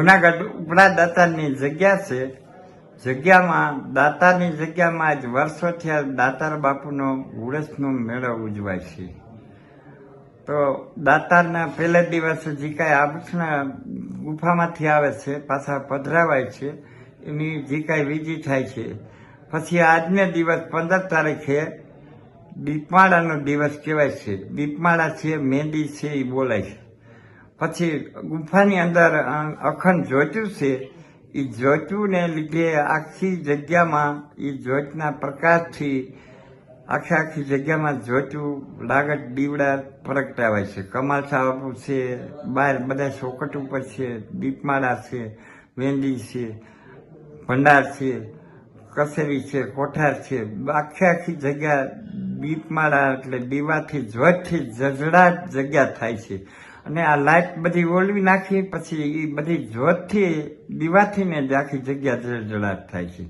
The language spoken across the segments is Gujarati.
જુનાગઢ ઉપરા દાતારની જગ્યા છે. જગ્યામાં દાતારની જગ્યામાં આજ વર્ષોથી આ દાતાર બાપુનો ઉડસનો મેળો ઉજવાય છે. તો દાતારના પહેલા દિવસ જે કાંઈ આભૂષણ ગુફામાંથી આવે છે, પાછા પધરાવાય છે, એની જે કાંઈ વિધિ થાય છે. પછી આજને દિવસ પંદર તારીખે દીપમાળાનો દિવસ કહેવાય છે. દીપમાળા છે મહેંદી છે, એ બોલાય છે. પછી ગુફાની અંદર અખંડ જોતું છે. એ જ્યોતુને લીધે આખી જગ્યામાં એ જ્યોતના પ્રકાશથી આખી આખી જગ્યામાં જોતું લાગત, દીવડા પ્રગટાવાય છે. કમાલ સાહેબ છે બહાર બધા ચોકટ ઉપર છે, દીપમાળા છે, મહેંદી છે, ભંડાર છે, કસેરી છે, કોઠાર છે. આખી આખી જગ્યા દીપમાળા એટલે દીવાથી જ્યોતથી જજડાટ જગ્યા થાય છે. અને આ લાઇટ બધી ઓલવી નાખી, પછી એ બધી જ્વરથી દીવાથી ને જ આખી જગ્યા જળજળાટ થાય છે.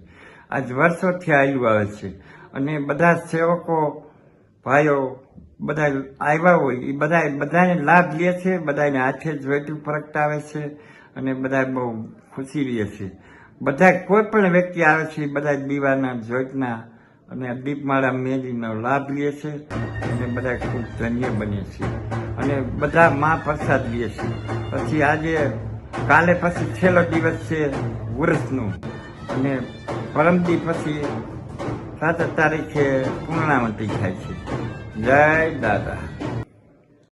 આજ વર્ષોથી આવ્યું આવે છે. અને બધા સેવકો, ભાઈઓ, બધા આવ્યા હોય એ બધા, બધાને લાભ લે છે, બધાને હાથે જોઈતું પ્રગટાવે છે, અને બધા બહુ ખુશી લે છે. બધા કોઈ પણ વ્યક્તિ આવે છે બધા દીવાના, જ્યોતના અને દીપમાળા મેળીનો લાભ લે છે અને બધા ખૂબ ધન્ય બને છે. અને બધા મા પ્રસાદ લે છે. પછી આજે કાલે પછી છેલ્લો દિવસ છે વૃષનું. અને પરમદી પછી સાત તારીખે પૂર્ણાવતી થાય છે. જય દાદા.